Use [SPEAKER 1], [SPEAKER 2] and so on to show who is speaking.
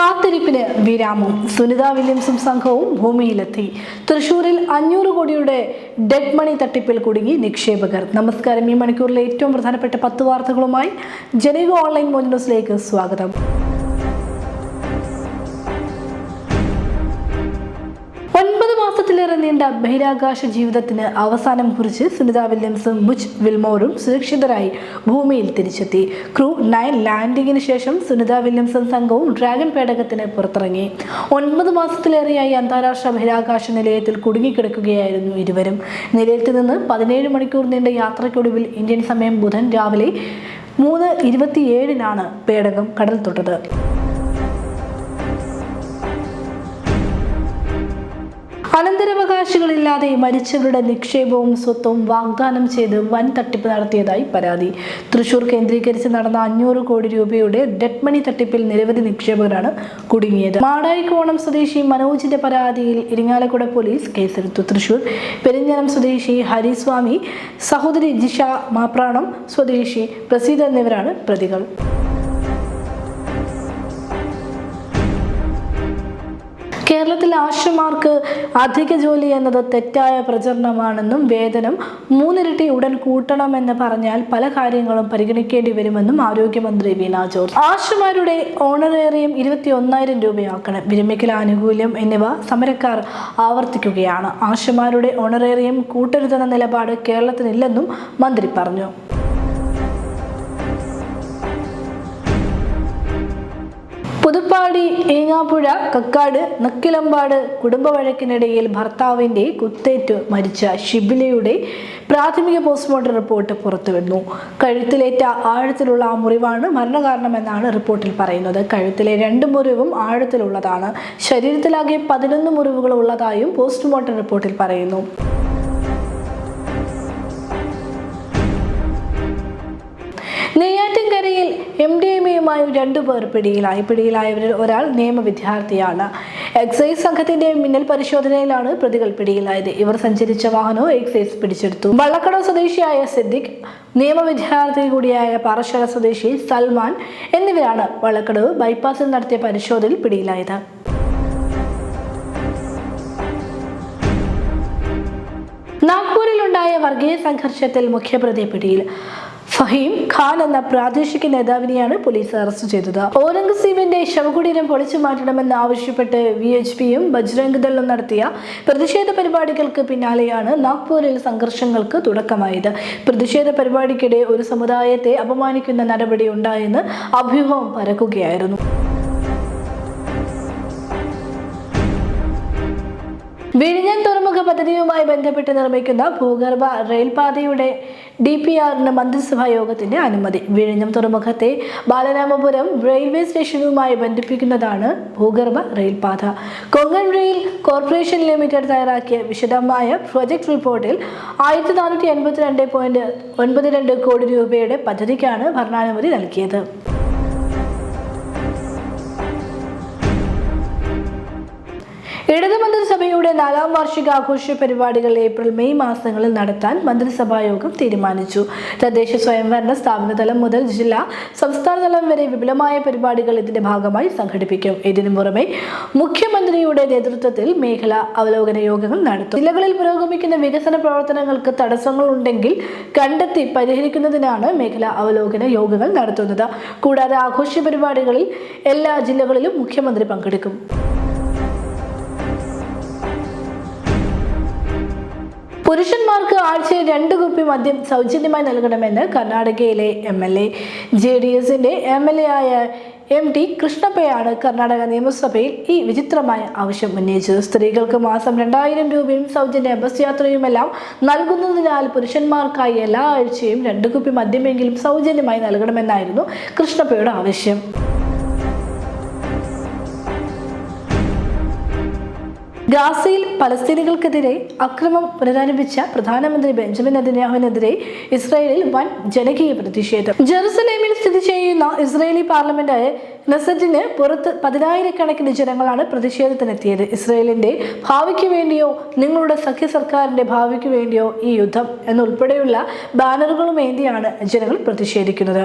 [SPEAKER 1] കാത്തിരിപ്പിന് വിരാമം. സുനിത വില്യംസും സംഘവും ഭൂമിയിലെത്തി. തൃശൂരിൽ അഞ്ഞൂറ് കോടിയുടെ ഡെഡ് മണി തട്ടിപ്പിൽ കുടുങ്ങി നിക്ഷേപകർ. നമസ്കാരം. ഈ മണിക്കൂറിലെ ഏറ്റവും പ്രധാനപ്പെട്ട പത്ത് വാർത്തകളുമായി ജനക ഓൺലൈൻ മോജ് ന്യൂസിലേക്ക് സ്വാഗതം. മാസത്തിലേറെ നീണ്ട ബഹിരാകാശ ജീവിതത്തിന് അവസാനം കുറിച്ച് സുനിത വില്യംസും ബുച്ച് വിൽമോറും സുരക്ഷിതരായി ഭൂമിയിൽ തിരിച്ചെത്തി. ക്രൂ നയൻ ലാൻഡിങ്ങിന് ശേഷം സുനിത വില്യംസും സംഘവും ഡ്രാഗൺ പേടകത്തിന് പുറത്തിറങ്ങി. ഒൻപത് മാസത്തിലേറെയായി അന്താരാഷ്ട്ര ബഹിരാകാശ നിലയത്തിൽ കുടുങ്ങിക്കിടക്കുകയായിരുന്നു ഇരുവരും. നിലയത്തിൽ നിന്ന് പതിനേഴ് മണിക്കൂർ നീണ്ട യാത്രയ്ക്കൊടുവിൽ ഇന്ത്യൻ സമയം ബുധൻ രാവിലെ മൂന്ന് ഇരുപത്തിയേഴിനാണ് പേടകം കടൽ തൊട്ടത്. അനന്തരാവകാശികളില്ലാതെ മരിച്ചവരുടെ നിക്ഷേപവും സ്വത്തും വാഗ്ദാനം ചെയ്ത് വൻ തട്ടിപ്പ് നടത്തിയതായി പരാതി. തൃശൂർ കേന്ദ്രീകരിച്ച് നടന്ന അഞ്ഞൂറ് കോടി രൂപയുടെ ഡെഡ് മണി തട്ടിപ്പിൽ നിരവധി നിക്ഷേപകരാണ് കുടുങ്ങിയത്. മാടായിക്കോണം സ്വദേശി മനോജിന്റെ പരാതിയിൽ ഇരിങ്ങാലക്കുട പോലീസ് കേസെടുത്തു. തൃശൂർ പെരിഞ്ഞനം സ്വദേശി ഹരിസ്വാമി സഹോദരി ജിഷ മാപ്രാണം സ്വദേശി പ്രസീദ് എന്നിവരാണ് പ്രതികൾ. കേരളത്തിലെ ആശുമാർക്ക് അധിക ജോലി എന്നത് തെറ്റായ പ്രചരണമാണെന്നും വേതനം മൂന്നിരട്ടി ഉടൻ കൂട്ടണമെന്ന് പറഞ്ഞാൽ പല കാര്യങ്ങളും പരിഗണിക്കേണ്ടി വരുമെന്നും ആരോഗ്യമന്ത്രി വീണ ജോർജ്. ആശുമാരുടെ ഓണറേറിയം ഇരുപത്തി ഒന്നായിരം രൂപയാക്കണം. വിരമിക്കൽ ആനുകൂല്യം എന്നിവ സമരക്കാർ ആവർത്തിക്കുകയാണ്. ആശുമാരുടെ ഓണറേറിയം കൂട്ടരുതെന്ന നിലപാട് കേരളത്തിനില്ലെന്നും മന്ത്രി പറഞ്ഞു. പുതുപ്പാടി ഏങ്ങാപ്പുഴ കക്കാട് നക്കിലമ്പാട് കുടുംബ വഴക്കിനിടയിൽ കുത്തേറ്റ് മരിച്ച ഷിബിലയുടെ പ്രാഥമിക പോസ്റ്റ്മോർട്ടം റിപ്പോർട്ട് പുറത്തുവന്നു. കഴുത്തിലേറ്റ ആഴത്തിലുള്ള ആ മുറിവാണ് മരണകാരണമെന്നാണ് റിപ്പോർട്ടിൽ പറയുന്നത്. കഴുത്തിലെ രണ്ട് മുറിവും ആഴത്തിലുള്ളതാണ്. ശരീരത്തിലാകെ പതിനൊന്ന് മുറിവുകൾ ഉള്ളതായും പോസ്റ്റ്മോർട്ടം റിപ്പോർട്ടിൽ പറയുന്നു. നെയ്യാറ്റിൻകരയിൽ എം ഡി എയുമായി രണ്ടുപേർ പിടിയിലായി. പിടിയിലായവരിൽ ഒരാൾ നിയമവിദ്യാർത്ഥിയാണ്. എക്സൈസ് സംഘത്തിന്റെ മിന്നൽ പരിശോധനയിലാണ് പ്രതികൾ പിടിയിലായത്. ഇവർ സഞ്ചരിച്ച വാഹനവും എക്സൈസ് പിടിച്ചെടുത്തു. വള്ളക്കടവ് സ്വദേശിയായ സിദ്ദിഖ് നിയമവിദ്യാർത്ഥി കൂടിയായ പാറശാല സ്വദേശി സൽമാൻ എന്നിവരാണ് വള്ളക്കടവ് ബൈപ്പാസിൽ നടത്തിയ പരിശോധനയിൽ പിടിയിലായത്. നാഗ്പൂരിലുണ്ടായ വർഗീയ സംഘർഷത്തിൽ മുഖ്യപ്രതി പിടിയിൽ. ഫഹീം ഖാൻ എന്ന പ്രാദേശിക നേതാവിനെയാണ് പോലീസ് അറസ്റ്റ് ചെയ്തത്. ഔറംഗസീബിന്റെ ശവകുടീരം പൊളിച്ചു മാറ്റണമെന്ന് ആവശ്യപ്പെട്ട് വി എച്ച് പിയും ബജ്രംഗ് ദളും നടത്തിയ പ്രതിഷേധ പരിപാടികൾക്ക് പിന്നാലെയാണ് നാഗ്പൂരിൽ സംഘർഷങ്ങൾക്ക് തുടക്കമായത്. പ്രതിഷേധ പരിപാടിക്കിടെ ഒരു സമുദായത്തെ അപമാനിക്കുന്ന നടപടി ഉണ്ടായെന്ന് അഭ്യൂഹം പരക്കുകയായിരുന്നു. വിഴിഞ്ഞൻ തുറമുഖ പദ്ധതിയുമായി ബന്ധപ്പെട്ട് നിർമ്മിക്കുന്ന ഭൂഗർഭ റെയിൽപാതയുടെ ഡി പി ആറിന് മന്ത്രിസഭാ യോഗത്തിന്റെ അനുമതി. വിഴിഞ്ഞം തുറമുഖത്തെ ബാലരാമപുരം റെയിൽവേ സ്റ്റേഷനുമായി ബന്ധിപ്പിക്കുന്നതാണ് ഭൂഗർഭ റെയിൽപാത. കൊങ്കൺ റെയിൽ കോർപ്പറേഷൻ ലിമിറ്റഡ് തയ്യാറാക്കിയ വിശദമായ പ്രൊജക്ട് റിപ്പോർട്ടിൽ ആയിരത്തി നാനൂറ്റി എൺപത്തിരണ്ട് പോയിന്റ് ഒൻപത് രണ്ട് കോടി രൂപയുടെ പദ്ധതിക്കാണ് ഭരണാനുമതി നൽകിയത്. ഇടത് മന്ത്രിസഭയുടെ നാലാം വാർഷിക ആഘോഷ പരിപാടികൾ ഏപ്രിൽ മെയ് മാസങ്ങളിൽ നടത്താൻ മന്ത്രിസഭാ യോഗം തീരുമാനിച്ചു. തദ്ദേശ സ്വയംഭരണ സ്ഥാപന തലം മുതൽ ജില്ലാ സംസ്ഥാന തലം വരെ വിപുലമായ പരിപാടികൾ ഇതിന്റെ ഭാഗമായി സംഘടിപ്പിക്കും. ഇതിനു പുറമെ മുഖ്യമന്ത്രിയുടെ നേതൃത്വത്തിൽ മേഖല അവലോകന യോഗങ്ങൾ നടത്തും. ജില്ലകളിൽ പുരോഗമിക്കുന്ന വികസന പ്രവർത്തനങ്ങൾക്ക് തടസ്സങ്ങൾ ഉണ്ടെങ്കിൽ കണ്ടെത്തി പരിഹരിക്കുന്നതിനാണ് മേഖല അവലോകന യോഗങ്ങൾ നടത്തുന്നത്. കൂടാതെ ആഘോഷ പരിപാടികളിൽ എല്ലാ ജില്ലകളിലും മുഖ്യമന്ത്രി പങ്കെടുക്കും. പുരുഷന്മാർക്ക് ആഴ്ചയിൽ രണ്ട് കുപ്പി മദ്യം സൗജന്യമായി നൽകണമെന്ന് കർണാടകയിലെ M L A J D എസിന്റെ എം എൽ എ ആയ എം ടി കൃഷ്ണപ്പയാണ് കർണാടക നിയമസഭയിൽ ഈ വിചിത്രമായ ആവശ്യം ഉന്നയിച്ചത്. സ്ത്രീകൾക്ക് മാസം രണ്ടായിരം രൂപയും സൗജന്യ ബസ് യാത്രയുമെല്ലാം നൽകുന്നതിനാൽ പുരുഷന്മാർക്കായി എല്ലാ ആഴ്ചയും രണ്ട് കുപ്പി മദ്യമെങ്കിലും സൗജന്യമായി നൽകണമെന്നായിരുന്നു കൃഷ്ണപ്പയുടെ ആവശ്യം. ഗാസയിൽ പലസ്തീനികൾക്കെതിരെ അക്രമം പുനരാരംഭിച്ച പ്രധാനമന്ത്രി ബെഞ്ചമിൻ നെതന്യാഹുവിനെതിരെ ഇസ്രായേലിൽ വൻ ജനകീയ പ്രതിഷേധം. ജെറുസലേമിൽ സ്ഥിതി ചെയ്യുന്ന ഇസ്രായേലി പാർലമെന്റായ നെസറ്റിന് പുറത്ത് പതിനായിരക്കണക്കിന് ജനങ്ങളാണ് പ്രതിഷേധത്തിനെത്തിയത്. ഇസ്രായേലിന്റെ ഭാവിക്ക് വേണ്ടിയോ നിങ്ങളുടെ സഖ്യ സർക്കാരിന്റെ ഭാവിക്ക് വേണ്ടിയോ ഈ യുദ്ധം എന്നുൾപ്പെടെയുള്ള ബാനറുകളും ഏന്തിയാണ് ജനങ്ങൾ പ്രതിഷേധിക്കുന്നത്.